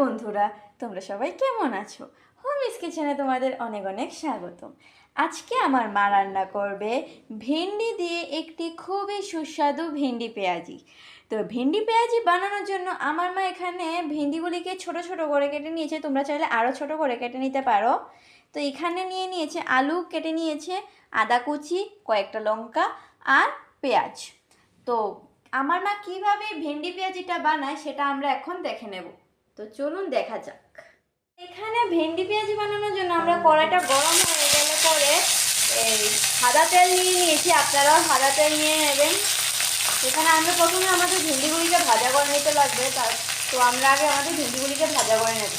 বন্ধুরা, তোমরা সবাই কেমন আছো? হোমিস কিচেনে তোমাদের অনেক অনেক স্বাগতম। আজকে আমার মা রান্না করবে ভেন্ডি দিয়ে একটি খুবই সুস্বাদু ভেন্ডি পেঁয়াজি। তো ভেন্ডি পেঁয়াজি বানানোর জন্য আমার মা এখানে ভেন্ডিগুলিকে ছোট ছোট করে কেটে নিয়েছে। তোমরা চাইলে আরও ছোট করে কেটে নিতে পারো। তো এখানে নিয়ে নিয়েছে আলু, কেটে নিয়েছে আদা কুচি, কয়েকটা লঙ্কা আর পেঁয়াজ। তো আমার মা কীভাবে ভেন্ডি পেঁয়াজিটা বানায় সেটা আমরা এখন দেখে নেব। তো চলুন দেখা যাক। এখানে ভেন্ডি পেঁয়াজি বানানোর জন্য আমরা কড়াইটা গরম হয়ে গেলে পরে এই সাদা তেল নিয়ে নিয়েছি, আপনারাও সাদা তেল নিয়ে নেবেন। এখানে আমরা প্রথমে আমাদের ভেন্ডিগুলিকে ভাজা করে নিতে লাগবে, তার তো আমরা আগে আমাদের ভেন্ডিগুলিকে ভাজা করে নেব।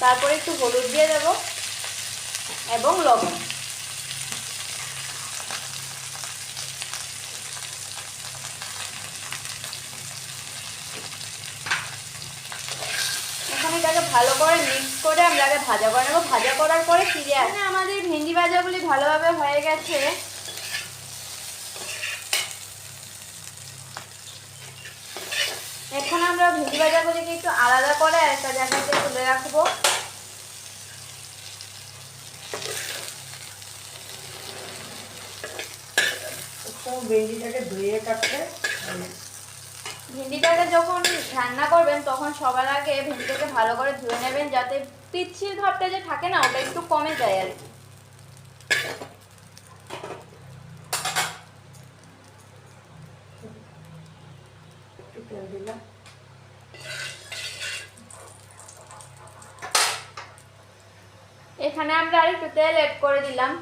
তারপরে একটু হলুদ দিয়ে দেব এবং লবণ। ভালো করে মিক্স করে আমরা আগে ভাজা করে নেব। ভাজা করার পরে ফিরে আসে। আমাদের ভেন্ডি ভাজাগুলি ভালোভাবে হয়ে গেছে। এখন আমরা ভেন্ডি ভাজাগুলিকে একটু আলাদা করে একটা জায়গাতে তুলে রাখব। ভেন্ডিটাকে ধুয়ে কাটতে ভেন্ডিটাকে যখন রান্না করবেন তখন সবার আগে ভেন্ডিটাকে ভালো করে ধুয়ে নেবেন যাতে পিচ্ছিল ভাবটা যে থাকে না ওটা একটু কমে যায় আর কি। তেল এখানে আমরা আর একটু তেল অ্যাড করে দিলাম।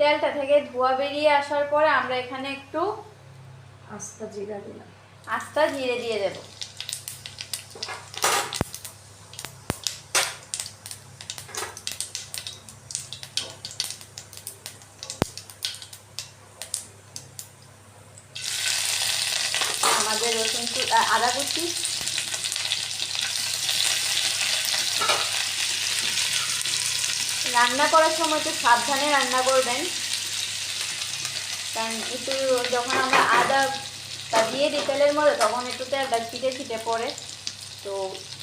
তেলটা থেকে ধোয়া বেরিয়ে আসার পরে আমরা এখানে একটু আস্তা জিরা দিলাম আস্তা জিরে দিয়ে দেব। আমাদের রসুন আদা কুচি। রান্না করার সময় তো সাবধানে রান্না করবেন। কারণ একটু যখন তা দিয়ে দিই তেলের মধ্যে তখন একটু তেলটা ছিটে ছিটে পড়ে। তো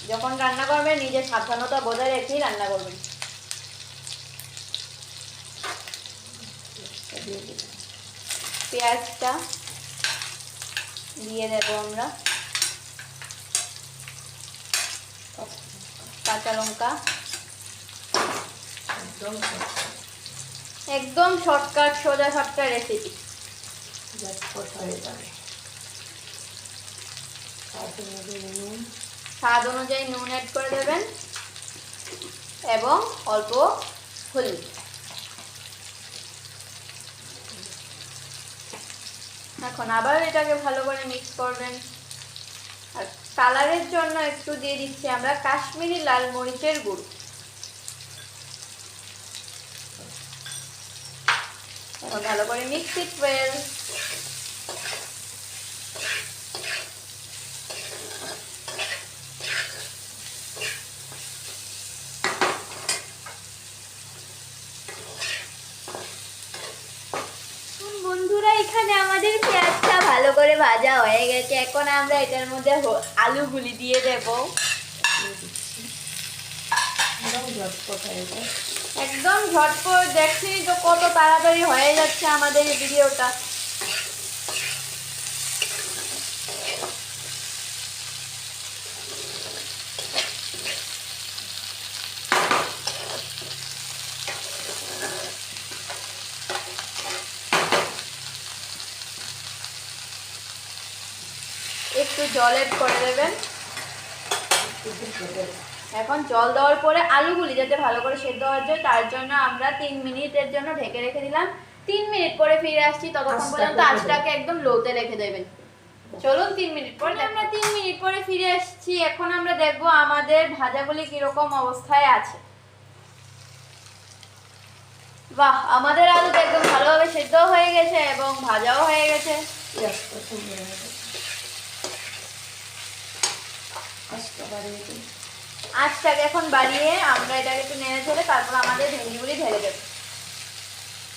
যখন রান্না করবেন নিজের সাবধানতা বজায় রেখেই রান্না করবেন পেঁয়াজটা দিয়ে দেবো আমরা। কাঁচা লঙ্কা। একদম একদম শর্টকাট সোজা সাপটা রেসিপি স্বাদ অনুযায়ী নুন অ্যাড করে দেবেন এবং অল্প হলুদ। এখন আবার এটাকে ভালো করে মিক্স করবেন। আর কালারের জন্য একটু দিয়ে দিচ্ছি আমরা কাশ্মীরি লাল মরিচের গুঁড়ো। ভালো করে মিক্স ইট ওয়েল বন্ধুরা এখানে আমাদের পেঁয়াজটা ভালো করে ভাজা হয়ে গেছে। এখন আমরা এটার মধ্যে আলু আলুগুলি দিয়ে দেব। একদম ঝটপট একদম ঝটপট দেখছি তো কত তাড়াতাড়ি হয়ে যাচ্ছে আমাদের এই ভিডিওটা। একটু জল এড করে দেবেন। এখন জল দেওয়ার পরে আলুগুলি যাতে ভালো করে সেদ্ধ হওয়ার জন্য তার জন্য আমরা তিন মিনিটের জন্য ঢেকে রেখে দিলাম। তিন মিনিট পরে ফিরে আসছি ততক্ষণ পর্যন্ত আঁচটাকে একদম লোতে রেখে দেবেন। চলুন তিন মিনিট পরে আমরা তিন মিনিট পরে ফিরে এসেছি এখন আমরা দেখব আমাদের ভাজাগুলি কীরকম অবস্থায় আছে। বাহ আমাদের আলু একদম ভালোভাবে সেদ্ধ হয়ে গেছে এবং ভাজাও হয়ে গেছে পেঁয়াজটা সুন্দর হয়ে গেছে আজটা বাড়িয়ে দিই আঁচটাকে এখন বাড়িয়ে আমরা এটাকে একটু নেড়ে ছেড়ে তারপর আমাদের ভেন্ডিগুলি ঢেলে দেবো।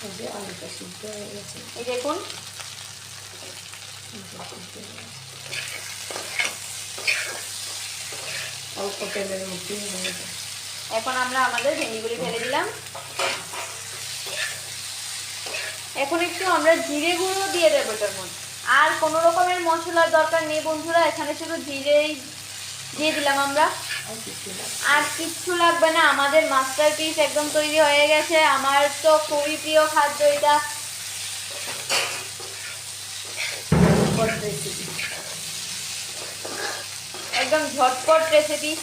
এই যে আলুটা সিদ্ধ হয়ে গেছে। এই দেখুন। গেছে। অল্প তেলের মধ্যে এখন আমরা আমাদের ভেন্ডিগুলি ঢেলে দিলাম। এখন একটু আমরা জিরে গুঁড়ো দিয়ে দেবো এটার মধ্যে। আর কোনো রকমের মশলার দরকার নেই বন্ধুরা এখানে শুধু জিরেই দিয়ে দিলাম আমরা। আর কিচ্ছু লাগবে না, আমাদের মাস্টার পিস একদম তৈরি হয়ে গেছে। আমার তো খুবই প্রিয় খাদ্য এটা। একদম ঝটপট রেসিপি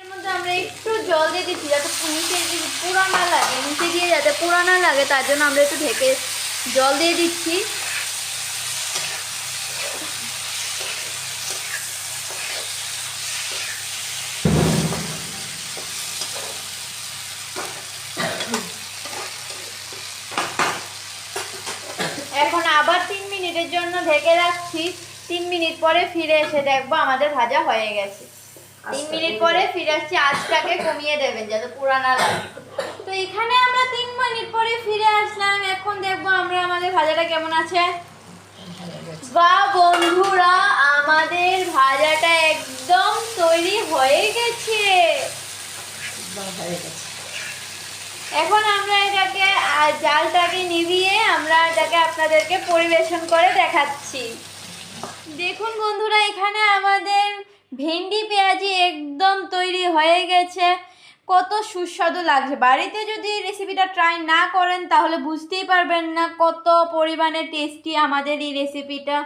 এর মধ্যে আমরা একটু জল দিয়ে দিচ্ছি, যাতে নিচে পুরা না লাগে, নিচে দিয়ে যাতে পুরা না লাগে, তার জন্য আমরা একটু ঢেকে জল দিয়ে দিচ্ছি। এখন আবার তিন মিনিটের জন্য ঢেকে রাখছি। তিন মিনিট পরে ফিরে এসে দেখব আমাদের ভাজা হয়ে গেছে। তিন আস্তে মিনিট পরে ফিরে আসছি আঁচটাকে কমিয়ে দেবেন যাতে পুরানা লাগে। তো এখানে আমরা তিন মিনিট পরে ফিরে আসলাম। এখন দেখব আমরা আমাদের ভাজাটা কেমন আছে। বা বন্ধুরা আমাদের ভাজাটা একদম তৈরি হয়ে হয়ে গেছে। এখন আমরা এটাকে জালটাকে নিভিয়ে আমরা এটাকে আপনাদেরকে পরিবেশন করে দেখাচ্ছি। দেখুন বন্ধুরা এখানে আমাদের ভেন্ডি পেঁয়াজি একদম তৈরি হয়ে গেছে। কত সুস্বাদু লাগছে। বাড়িতে যদি রেসিপিটা ট্রাই না করেন, তাহলে বুঝতেই পারবেন না কত পরিমাণে টেস্টি আমাদের এই রেসিপিটা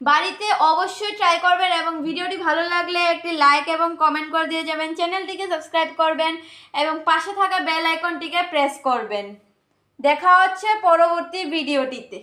বাড়িতে অবশ্যই ট্রাই করবেন এবং ভিডিওটি ভালো লাগলে একটি লাইক এবং কমেন্ট করে দিয়ে যাবেন। চ্যানেলটিকে সাবস্ক্রাইব করবেন এবং পাশে থাকা বেল আইকনটিকে প্রেস করবেন। দেখা হচ্ছে পরবর্তী ভিডিওটিতে